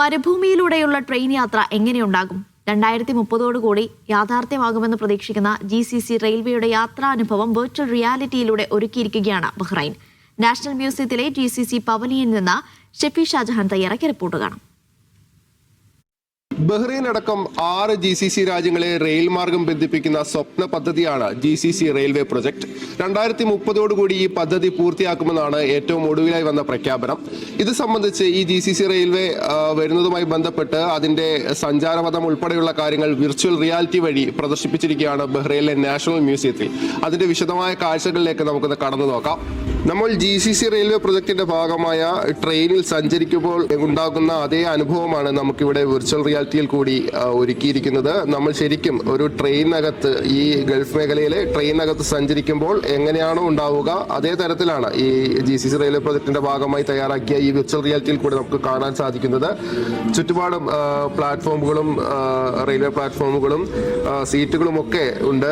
മരുഭൂമിയിലൂടെയുള്ള train യാത്ര എങ്ങനെയുണ്ടാകും? രണ്ടായിരത്തി മുപ്പതോടുകൂടി യാഥാർത്ഥ്യമാകുമെന്ന് പ്രതീക്ഷിക്കുന്ന ജി സി സി റെയിൽവേയുടെ യാത്രാനുഭവം വെർച്വൽ റിയാലിറ്റിയിലൂടെ ഒരുക്കിയിരിക്കുകയാണ് ബഹ്റൈൻ. നാഷണൽ മ്യൂസിയത്തിലെ ജി സി സി പവലിയനിൽ നിന്ന് ഷെഫി ഷാജഹാൻ തയ്യാറാക്കിയ റിപ്പോർട്ട് കാണാം. ബഹ്റൈൻ അടക്കം ആറ് ജി സി സി രാജ്യങ്ങളെ റെയിൽ മാർഗം ബന്ധിപ്പിക്കുന്ന സ്വപ്ന പദ്ധതിയാണ് G C C railway project രണ്ടായിരത്തി മുപ്പതോടുകൂടി ഈ പദ്ധതി പൂർത്തിയാക്കുമെന്നാണ് ഏറ്റവും ഒടുവിലായി വന്ന പ്രഖ്യാപനം. ഇത് സംബന്ധിച്ച് ഈ ജി സി സി റെയിൽവേ വരുന്നതുമായി ബന്ധപ്പെട്ട് അതിന്റെ സഞ്ചാരപഥം ഉൾപ്പെടെയുള്ള കാര്യങ്ങൾ വിർച്വൽ റിയാലിറ്റി വഴി പ്രദർശിപ്പിച്ചിരിക്കുകയാണ് ബഹ്റൈനിലെ നാഷണൽ മ്യൂസിയത്തിൽ. അതിന്റെ വിശദമായ കാഴ്ചകളിലേക്ക് നമുക്കൊന്ന് കടന്നു നോക്കാം. നമ്മൾ ജി സി സി റെയിൽവേ പ്രൊജക്ടിന്റെ ഭാഗമായ ട്രെയിനിൽ സഞ്ചരിക്കുമ്പോൾ ഉണ്ടാകുന്ന അതേ അനുഭവമാണ് നമുക്കിവിടെ വിർച്വൽ റിയാലിറ്റിയിൽ കൂടി ഒരുക്കിയിരിക്കുന്നത്. നമ്മൾ ശരിക്കും ഒരു ട്രെയിനകത്ത് ഈ ഗൾഫ് മേഖലയിലെ ട്രെയിനകത്ത് സഞ്ചരിക്കുമ്പോൾ എങ്ങനെയാണോ ഉണ്ടാവുക അതേ തരത്തിലാണ് ഈ ജി സി സി റെയിൽവേ പ്രൊജക്ടിന്റെ ഭാഗമായി തയ്യാറാക്കിയ ഈ വിർച്വൽ റിയാലിറ്റിയിൽ കൂടി നമുക്ക് കാണാൻ സാധിക്കുന്നത്. ചുറ്റുപാടും പ്ലാറ്റ്ഫോമുകളും റെയിൽവേ പ്ലാറ്റ്ഫോമുകളും സീറ്റുകളും ഒക്കെ ഉണ്ട്.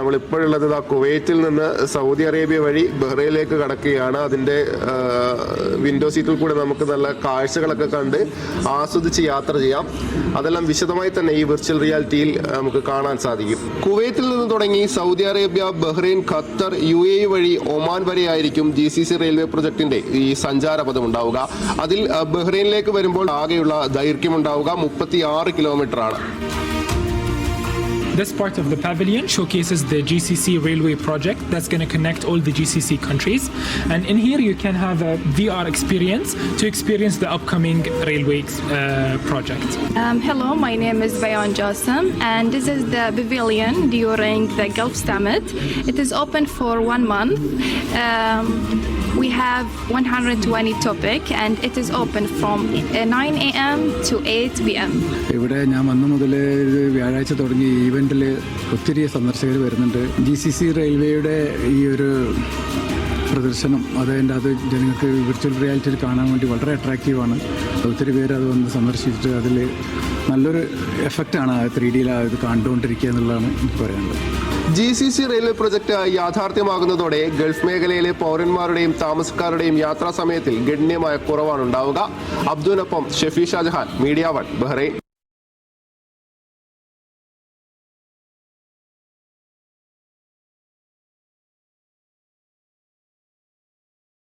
നമ്മളിപ്പോഴുള്ളത് കുവൈറ്റിൽ നിന്ന് സൗദി അറേബ്യ വഴി ബഹ്റൈനിലേക്ക് കടക്കുകയാണ്. അതിന്റെ വിൻഡോ സീറ്റിൽ കൂടെ നമുക്ക് നല്ല കാഴ്ചകളൊക്കെ കണ്ട് ആസ്വദിച്ച് യാത്ര ചെയ്യാം. അതെല്ലാം വിശദമായി തന്നെ ഈ വിർച്വൽ റിയാലിറ്റിയിൽ നമുക്ക് കാണാൻ സാധിക്കും. കുവൈത്തിൽ നിന്ന് തുടങ്ങി Saudi Arabia Bahrain Qatar U A വഴി ഒമാൻ വരെയായിരിക്കും ജി സി സി റെയിൽവേ പ്രൊജക്ടിന്റെ ഈ സഞ്ചാരപഥം ഉണ്ടാവുക. അതിൽ ബഹ്റൈനിലേക്ക് വരുമ്പോൾ ആകെയുള്ള ദൈർഘ്യം ഉണ്ടാവുക മുപ്പത്തി ആറ് കിലോമീറ്റർ ആണ്. This part of the pavilion showcases the GCC railway project that's going to connect all the GCC countries. And in here, you can have a VR experience to experience the upcoming railway uh, project. Um, hello, my name is Bayan Jassim, and this is the pavilion during the Gulf Summit. It is open for one month. Um, we have 120 topic, and it is open from uh, 9 a.m. to 8 p.m. ഇവിടെ ഞാൻ വന്ന മുതൽ വ്യാഴാഴ്ച തുടങ്ങി ഈവെന്റിൽ ഒത്തിരി സന്ദർശകർ വരുന്നുണ്ട് G C C റെയിൽവേയുടെ ഈ ഒരു പ്രദർശനം അതിന്റെ അത് ജനങ്ങൾക്ക് വിർച്വൽ റിയാലിറ്റിയിൽ കാണാൻ വേണ്ടി വളരെ അട്രാക്റ്റീവാണ് ഒത്തിരി പേര് അത് വന്ന് സന്ദർശിച്ചിട്ട് അതിൽ നല്ലൊരു എഫക്റ്റാണ് ആ ത്രീ ഡിയിൽ ഇത് കണ്ടുകൊണ്ടിരിക്കുക എന്നുള്ളതാണ് എനിക്ക് പറയാനുള്ളത്. G C C railway project യാഥാർത്ഥ്യമാകുന്നതോടെ Gulf മേഖലയിലെ പൗരന്മാരുടെയും താമസക്കാരുടെയും യാത്രാ സമയത്തിൽ ഗണ്യമായ കുറവാണ് ഉണ്ടാവുക. അബ്ദുവിനൊപ്പം Shefi Shajahan Media One Bahrain.